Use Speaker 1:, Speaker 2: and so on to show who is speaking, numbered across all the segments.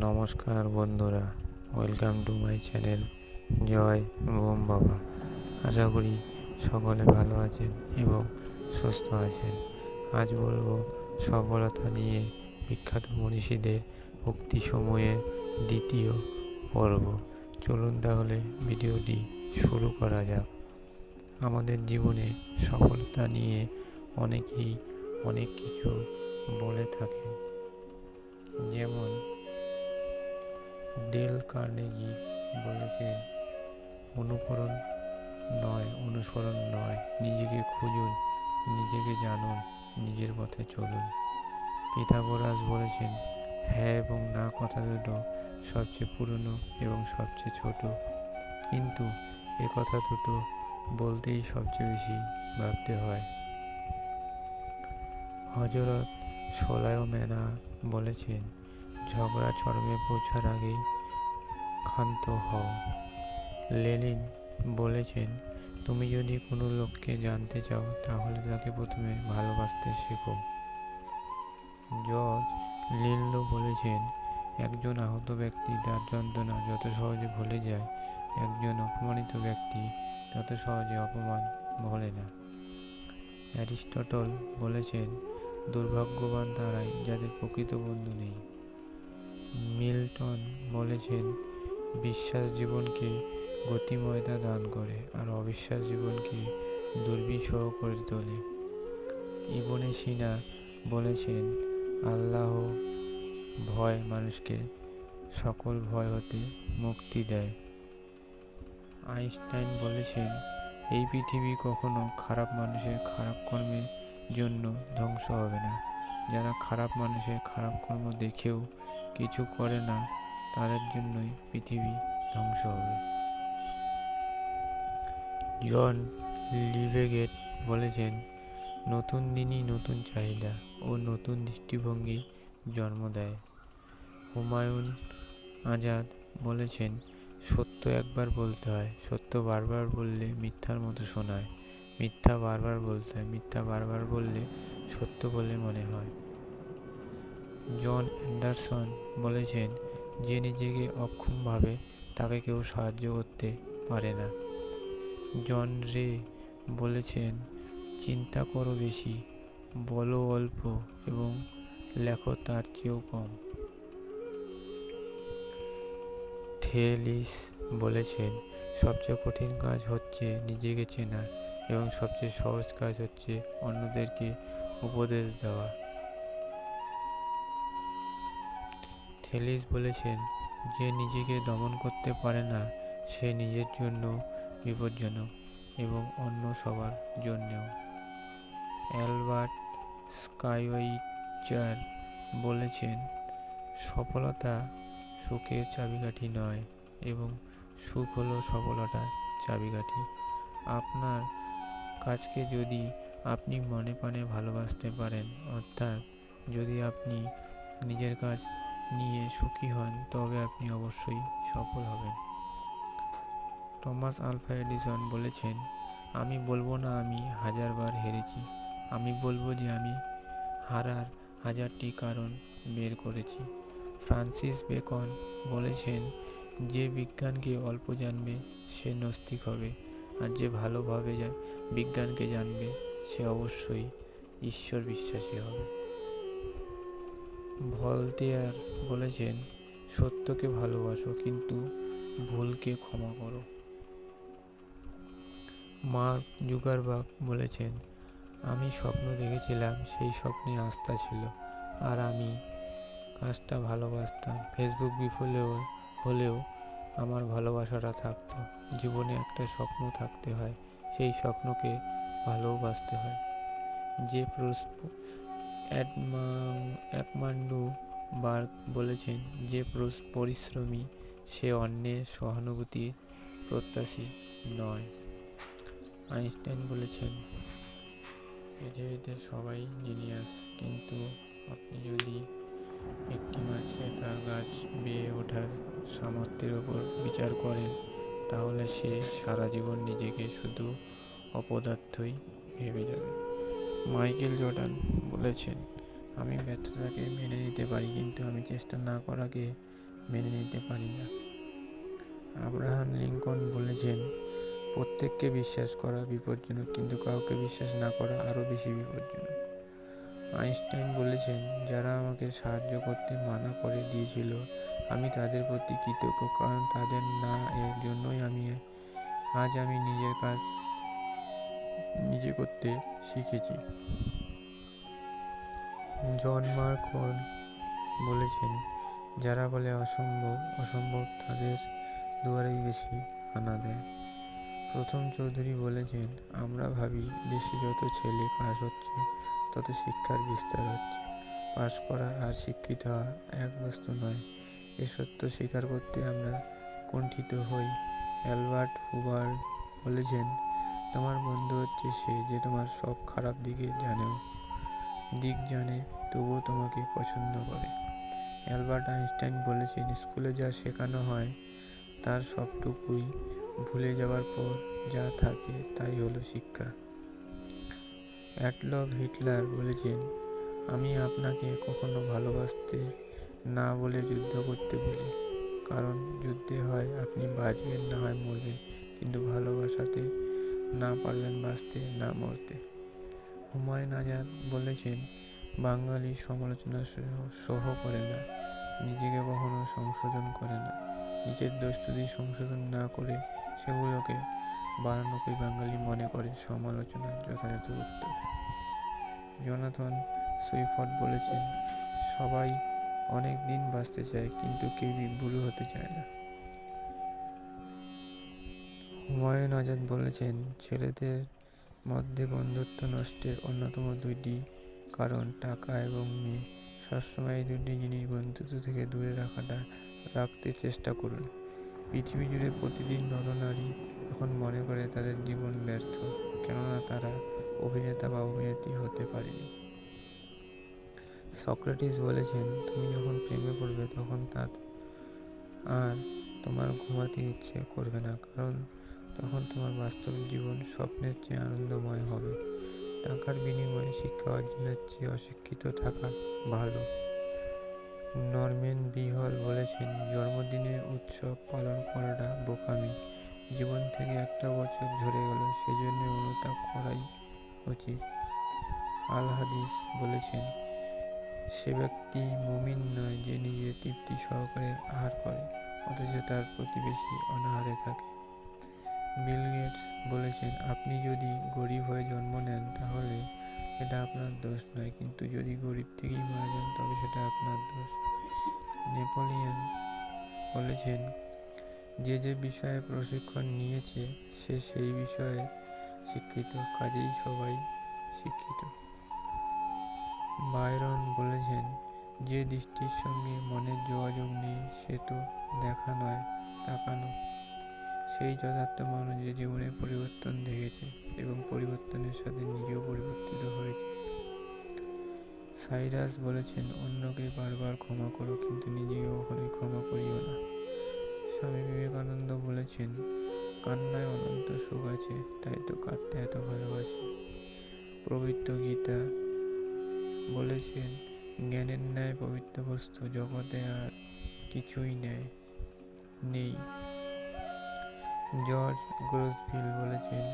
Speaker 1: নমস্কার বন্ধুরা, welcome to my channel Jai Bom Baba. আশা করি সকলে ভালো আছেন এবং সুস্থ আছেন। আজ বলব সফলতা নিয়ে বিখ্যাত মনীষীদের উক্তি সময়ের দ্বিতীয় পর্ব। চলুন তাহলে ভিডিওটি শুরু করা যাক। আমাদের জীবনে সফলতা নিয়ে অনেকেই অনেক কিছু বলে থাকেন। যেমন ডেল কার্নেগি বলেছেন, অনুকরণ নয়, অনুসরণ নয়। নিজেকে খুঁজুন, নিজেকে জানুন, নিজের পথে চলুন। পিথাগোরাস বলেছেন হ্যাঁ এবং না কথা দুটো সবচেয়ে পুরনো এবং সবচেয়ে ছোট। কিন্তু এ কথা দুটো বলতেই সবচেয়ে বেশি ভাবতে হয়। হজরত সোলায় মেনা বলেছেন ঝগড়া চরমে পৌঁছার আগেই ক্ষান্ত হও। লেনিন বলেছেন, তুমি যদি কোনো লোককে জানতে চাও, তাহলে তাকে প্রথমে ভালোবাসতে শেখো। জর্জ লিল্লো বলেছেন, একজন আহত ব্যক্তি তার যন্ত্রণা যত সহজে ভুলে যায়, একজন অপমানিত ব্যক্তি তত সহজে অপমান ভোলে না। অ্যারিস্টটল বলেছেন, দুর্ভাগ্যবান তারাই যাদের প্রকৃত বন্ধু নেই। মিল্টন বলেছেন, বিশ্বাস জীবনকে গতিময়তা দান করে আর অবিশ্বাস জীবনকে দুর্বিষহ করে তোলে। ইবনে সিনা বলেছেন, আল্লাহ ভয় মানুষকে সকল ভয় হতে মুক্তি দেয়। আইনস্টাইন বলেছেন, এই পৃথিবী কখনো খারাপ মানুষের খারাপ কর্মের জন্য ধ্বংস হবে না। যারা খারাপ মানুষের খারাপ কর্ম দেখেও কিছু করে না, তাদের জন্যই পৃথিবী ধ্বংস হবে। জন লিভেগেট বলেছেন, নতুন দিনই নতুন চাহিদা ও নতুন দৃষ্টিভঙ্গি জন্ম দেয়। হুমায়ুন আজাদ বলেছেন, সত্য একবার বলতে হয়, সত্য বারবার বললে মিথ্যার মতো শোনায়। মিথ্যা বারবার বলতে হয়, মিথ্যা বারবার বললে সত্য বলে মনে হয়। জন অ্যান্ডারসন বলেছেন, যে নিজেকে অক্ষম ভাবে তাকে কেউ সাহায্য করতে পারে না। জন রে বলেছেন, চিন্তা করো বেশি, বলো অল্প এবং লেখো তার চেয়েও কম। থেলিস বলেছেন, সবচেয়ে কঠিন কাজ হচ্ছে নিজেকে চেনা এবং সবচেয়ে সহজ কাজ হচ্ছে অন্যদেরকে উপদেশ দেওয়া। থেলিস বলেছেন, যে নিজেকে দমন করতে পারে না, সে নিজের জন্য বিপজ্জনক এবং অন্য সবার জন্যেও। অ্যালবার্ট স্কাইওয়াইচার বলেছেন, সফলতা সুখের চাবিকাঠি নয় এবং সুখ হলো সফলতার চাবিকাঠি। আপনার কাজকে যদি আপনি মনে প্রাণে ভালোবাসতে পারেন, অর্থাৎ যদি আপনি নিজের কাজ নিয়ে সুখী হন, তবে আপনি অবশ্যই সফল হবেন। টমাস আলফা এডিসন বলেছেন, আমি বলব না আমি হাজারবার হেরেছি। আমি বলব যে আমি হারার হাজারটি কারণ বের করেছি। ফ্রান্সিস বেকন বলেছেন, যে বিজ্ঞানকে অল্প জানবে, সে নস্তিক হবে, আর যে ভালোভাবে বিজ্ঞানকে জানবে, সে অবশ্যই ঈশ্বর বিশ্বাসী হবে। ভলতেয়ার বলেছেন, সত্যকে ভালোবাসো, কিন্তু ভুলকে ক্ষমা করো। মার্ক জুগারবাগ বলেছেন, আমি স্বপ্ন দেখেছিলাম, সেই স্বপ্নে আস্থা ছিল, আর আমি কাজটা ভালোবাসতাম। ফেসবুক বিফলেও হলেও আমার ভালোবাসাটা থাকতো। জীবনে একটা স্বপ্ন থাকতে হয়, সেই স্বপ্নকে ভালোবাসতে হয়। যে একমান্ডু বার্গ বলেছেন যে পরিশ্রমী সে অন্যের সহানুভূতির প্রত্যাশী নয়। আইনস্টাইন বলেছেন পৃথিবীতে সবাই জিনিয়াস, কিন্তু আপনি যদি একটি মাছকে তার গাছ বেয়ে ওঠার সামর্থ্যের ওপর বিচার করেন, তাহলে সে সারা জীবন নিজেকে শুধু অপদার্থই ভেবে যাবে। মাইকেল জর্ডান বলেছেন, আমি ব্যর্থতাকে মেনে নিতে পারি, কিন্তু আমি চেষ্টা না করাকে মেনে নিতে পারি না। আব্রাহাম লিঙ্কন বলেছেন, প্রত্যেককে বিশ্বাস করা বিপজ্জনক, কিন্তু কাউকে বিশ্বাস না করা আরও বেশি বিপজ্জনক। আইনস্টাইন বলেছেন, যারা আমাকে সাহায্য করতে মানা করে দিয়েছিল, আমি তাদের প্রতি কৃতজ্ঞ, কারণ তাদের না এর জন্যই আমি, আজ আমি নিজের কাজ নিজে করতে শিখেছি। জন মার্কন বলেছেন, যারা বলে অসম্ভব অসম্ভব তাদের দুয়ারেই বেশি আনা দেয়। প্রথম চৌধুরী বলেছেন, আমরা ভাবি দেশে যত ছেলে পাশ হচ্ছে, তত শিক্ষার বিস্তার হচ্ছে। পাশ করা আর শিক্ষিত হওয়া এক বস্তু নয়। এ সত্য স্বীকার করতে আমরা কুণ্ঠিত হই। অ্যালবার্ট হুবার্ড বলেছেন তোমার বন্ধু হচ্ছে সে যে তোমার সব খারাপ দিকে জানেও। দিক জানে, তবুও তোমাকে পছন্দ করে। অ্যালবার্ট আইনস্টাইন বলেছেন, স্কুলে যা শেখানো হয়, তার সবটুকুই ভুলে যাওয়ার পর যা থাকে তাই হলো শিক্ষা। অ্যাটলভ হিটলার বলেছেন, আমি আপনাকে কখনো ভালোবাসতে না বলে যুদ্ধ করতে বলি। কারণ যুদ্ধে হয় আপনি বাঁচবেন, না হয় মরবেন। কিন্তু ভালোবাসাতে না পারবেন বাঁচতে, না মরতে। হুমায়ুন আজাদ বলেছেন, বাঙালি সমালোচনা সহ- করে না। নিজেকে কখনো সংশোধন করে না। নিজের দোষ সংশোধন না করে সেগুলোকে বাড়ানোকে বাঙালি মনে করে সমালোচনার যথাযথ উত্তর। জনাথন সুইফট বলেছেন, সবাই অনেক দিন বাঁচতে চায় কিন্তু কেউই বুড়ো হতে চায় না। হুমায়ুন আজাদ বলেছেন, ছেলেদের মধ্যে বন্ধুত্ব নষ্টের অন্যতম দুইটি কারণ টাকা এবং মেয়ে। সবসময় এই দুটি জিনিস বন্ধুত্ব থেকে দূরে রাখাটা, রাখতে চেষ্টা করুন। পৃথিবী জুড়ে প্রতিদিন নরনারী এখন মনে করে তাদের জীবন ব্যর্থ, কেননা তারা অভিনেতা বা অভিনেত্রী হতে পারেনি। সক্রেটিস বলেছেন, তুমি যখন প্রেমে পড়বে, তখন তার আর তোমার ঘুমাতে ইচ্ছে করবে না, কারণ তখন তোমার বাস্তব জীবন স্বপ্নের চেয়ে আনন্দময় হবে। টাকার বিনিময়ে শিক্ষা অর্জনের চেয়ে অশিক্ষিত থাকা ভালো। নরম্যান বিহল বলেছেন জন্মদিনের উৎসব পালন করাটা বোকামি। জীবন থেকে একটা বছর ঝরে গেল, সেজন্য অনুতাপ করাই উচিত। আল হাদিস বলেছেন, সে ব্যক্তি মুমিন নয় যে নিজে তৃপ্তি সহকারে আহার করে, অথচ তার প্রতিবেশী অনাহারে থাকে। বিল গেটস বলেছেন, আপনি যদি গরিব হয়ে জন্ম নেন, তাহলে এটা আপনার দোষ নয়। কিন্তু যদি গরিব থেকেই মারা যান, তবে সেটা আপনার দোষ। নেপোলিয়ন বলেছেন, যে যে বিষয়ে প্রশিক্ষণ নিয়েছে, সে সেই বিষয়ে শিক্ষিত। কাজেই সবাই শিক্ষিত। বাইরন বলেছেন, যে দৃষ্টির সঙ্গে মনের যোগাযোগ নেই, সে তো দেখা নয়, তাকানো। সেই যথার্থ মানুষ যে জীবনে পরিবর্তন দেখেছে এবং পরিবর্তনের সাথে নিজেও পরিবর্তিত হয়েছে। সাইরাস বলেছেন, অন্যকে বারবার ক্ষমা করো, কিন্তু নিজেকে কখনোই ক্ষমা করিও না। স্বামী বিবেকানন্দ বলেছেন, কান্নায় অনন্ত সুখ আছে, তাই তো কাঁদতে এত ভালোবাসি। পবিত্র গীতা বলেছেন, জ্ঞানের ন্যায় পবিত্র বস্তু জগতে আর কিছুই নেয় নেই। জর্জ গ্রোসভিল বলেছেন,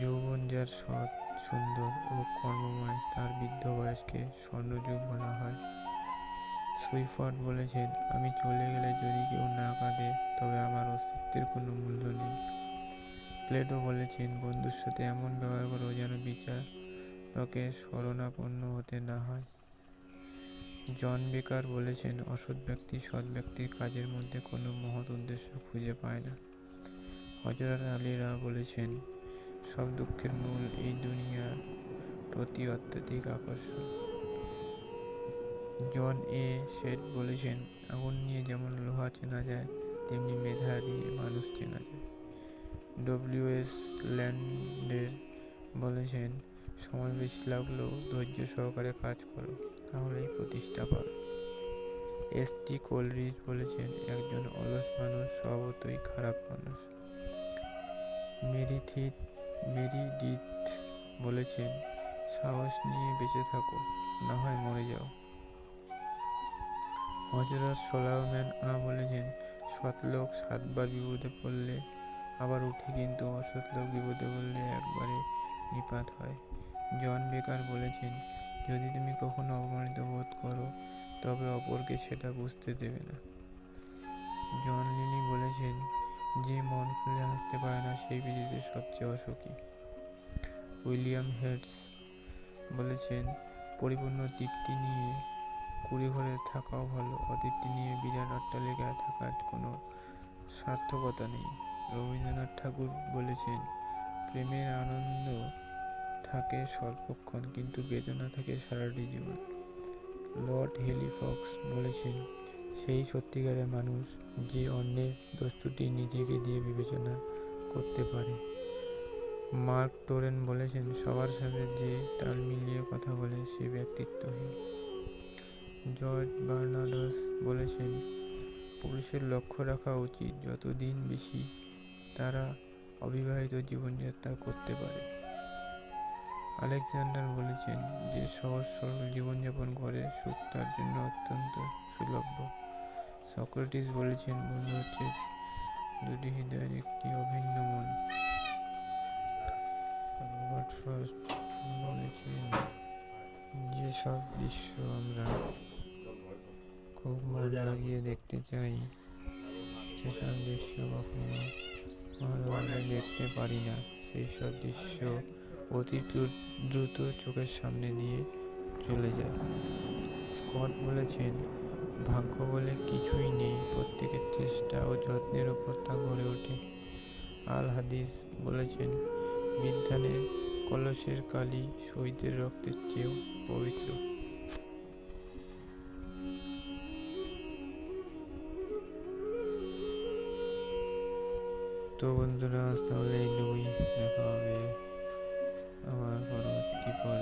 Speaker 1: যৌবন যার সৎ, সুন্দর ও কর্মময়, তার বৃদ্ধ বয়সকে স্বর্ণযুগ বলা হয়। সুইফট বলেছেন, আমি চলে গেলে যদি কেউ না কাঁদে, তবে আমার অস্তিত্বের কোনো মূল্য নেই। প্লেটো বলেছেন, বন্ধুর সাথে এমন ব্যবহার করো যেন বিচারকের শরণাপন্ন হতে না হয়। জন বেকার বলেছেন, অসৎ ব্যক্তি সৎ ব্যক্তির কাজের মধ্যে কোনো মহৎ উদ্দেশ্য খুঁজে পায় না। হজরত আলীরা বলেছেন, সব দুঃখের মূল এই দুনিয়ার প্রতি অত্যধিক আকর্ষণ। জন এ শেঠ বলেছেন, আগুন নিয়ে যেমন লোহা চেনা যায়, তেমনি মেধা দিয়ে মানুষ চেনা যায়। ডব্লিউ এস ল্যান্ডের বলেছেন, সময় বেশি লাগলেও ধৈর্য সহকারে কাজ করো, তাহলেই প্রতিষ্ঠা পাবে। এস টি কোলরিজ বলেছেন, একজন অলস মানুষ স্বভাবতই খারাপ মানুষ। মেরিথিত, মেরিডিথ বলেছেন, সাহস নিয়ে বেঁচে থাকো, না হয় মরে যাও। হজরত সোলাইমান আ বলেছেন, সৎ লোক সাতবার বিপদে পড়লে আবার উঠে কিন্তু অসৎ লোক বিপদে পড়লে একবারে নিপাত হয়। জন বেকার বলেছেন, যদি তুমি কখনো অপমানিত বোধ করো, তবে অপরকে সেটা বুঝতে দেবে না। জন লিনি বলেছেন যে মন খুলে হাসতে পারে না, সেই পৃথিবীতে সবচেয়ে অসুখী। উইলিয়াম হেডস বলেছেন, পরিপূর্ণ তৃপ্তি নিয়ে কুড়ে ঘরে থাকাও ভালো অতৃপ্তি নিয়ে বিরাট অট্টালিকায় থাকার কোনো সার্থকতা নেই। রবীন্দ্রনাথ ঠাকুর বলেছেন, প্রেমের আনন্দ থাকে স্বল্পক্ষণ, কিন্তু বেদনা থাকে সারাটি জীবন। লর্ড হেলিফক্স বলেছেন সেই সত্যিকারের মানুষ যে অন্যের দোষটি নিজেকে দিয়ে বিবেচনা করতে পারে। মার্ক টোরেন বলেছেন, সবার সাথে যে তাল মিলিয়ে কথা বলে সে ব্যক্তিত্বহীন। জর্জ বার্নার্ডস বলেছেন, পুরুষের লক্ষ্য রাখা উচিত যতদিন বেশি তারা অবিবাহিত জীবনযাত্রা করতে পারে। আলেকজান্ডার বলেছেন যে সহজ সরল জীবনযাপন করে সুখ তার জন্য অত্যন্ত সুলভ্য সক্রেটিস বলেছেন, বন্ধু হচ্ছে দুটি হৃদয়ের একটি অভিন্ন মন। রবার্ট ফ্রস্ট বলেছেন যেসব দৃশ্য আমরা খুব মন লাগিয়ে দেখতে চাই, সেসব দৃশ্য কখনো ভালোভাবে দেখতে পারি না। সেই সব দৃশ্য অতি দ্রু- দ্রুত চোখের সামনে দিয়ে চলে যায়। স্কট বলেছেন ভাগ্য বলে কিছুই নেই। প্রত্যেকের চেষ্টা ও যত্নের উপর তা গড়ে ওঠে। আল হাদিস বলেছেন বিদ্যানের কলসের কালি শহীদের রক্তের চেয়েও পবিত্র। তো বন্ধুরা তাহলে এইটুকুই দেখা হবে আমার পরবর্তী পর্বে।